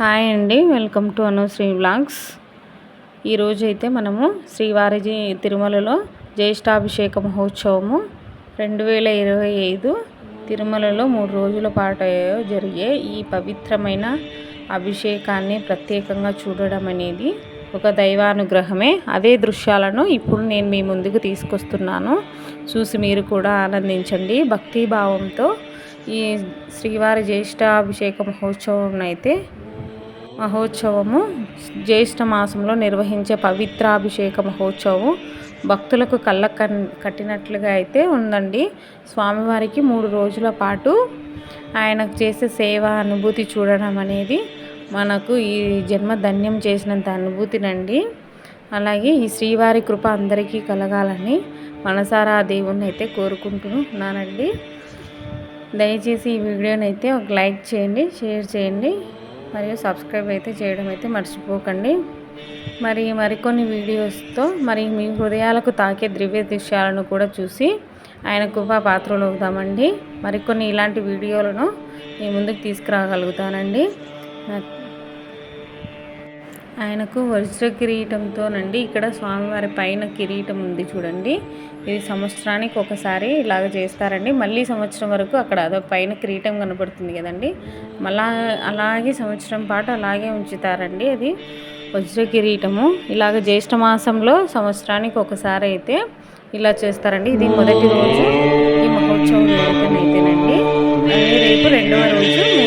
Hi అండి welcome to Anusri blogs ఈరోజు అయితే మనము శ్రీవారి తిరుమలలో జ్యేష్ఠాభిషేక మహోత్సవము రెండు వేల ఇరవై ఐదు తిరుమలలో మూడు రోజుల పాటు జరిగే ఈ పవిత్రమైన అభిషేకాన్ని ప్రత్యేకంగా చూడడం అనేది ఒక దైవానుగ్రహమే. అదే దృశ్యాలను ఇప్పుడు నేను మీ ముందుకు తీసుకొస్తున్నాను. చూసి మీరు కూడా ఆనందించండి. భక్తిభావంతో ఈ శ్రీవారి జ్యేష్ఠాభిషేక మహోత్సవం అయితే మహోత్సవము. జ్యేష్ఠ మాసంలో నిర్వహించే పవిత్రాభిషేక మహోత్సవం భక్తులకు కళ్ళ కట్టినట్లుగా అయితే ఉందండి. స్వామివారికి మూడు రోజుల పాటు ఆయనకు చేసే సేవ అనుభూతి చూడడం అనేది మనకు ఈ జన్మ ధన్యం చేసినంత అనుభూతినండి. అలాగే ఈ శ్రీవారి కృప అందరికీ కలగాలని మనసారా దేవుణ్ణి అయితే కోరుకుంటున్నానండి. దయచేసి ఈ వీడియోని అయితే ఒక లైక్ చేయండి షేర్ చేయండి. మరియు సబ్స్క్రైబ్ అయితే చేయడం అయితే మర్చిపోకండి. మరి మరికొన్ని వీడియోస్తో మరి మీ హృదయాలకు తాకే ద్రవ్య దృశ్యాలను కూడా చూసి ఆయన కృపా పాత్రలు అవుతామండి మరికొన్ని ఇలాంటి వీడియోలను మీ ముందుకు తీసుకురాగలుగుతానండి. ఆయనకు వజ్ర కిరీటంతోనండి ఇక్కడ స్వామివారి పైన కిరీటం ఉంది చూడండి. ఇది సంవత్సరానికి ఒకసారి ఇలాగ చేస్తారండి. మళ్ళీ సంవత్సరం వరకు అక్కడ అదో పైన కిరీటం కనబడుతుంది కదండి. మళ్ళా అలాగే సంవత్సరం పాటు అలాగే ఉంచుతారండి అది. వజ్ర కిరీటము. ఇలాగ జ్యేష్ఠ మాసంలో సంవత్సరానికి ఒకసారి అయితే ఇలా చేస్తారండి. ఇది మొదటి రోజు ఈ మహోత్సవం అయితేనండి రేపు రెండవ రోజు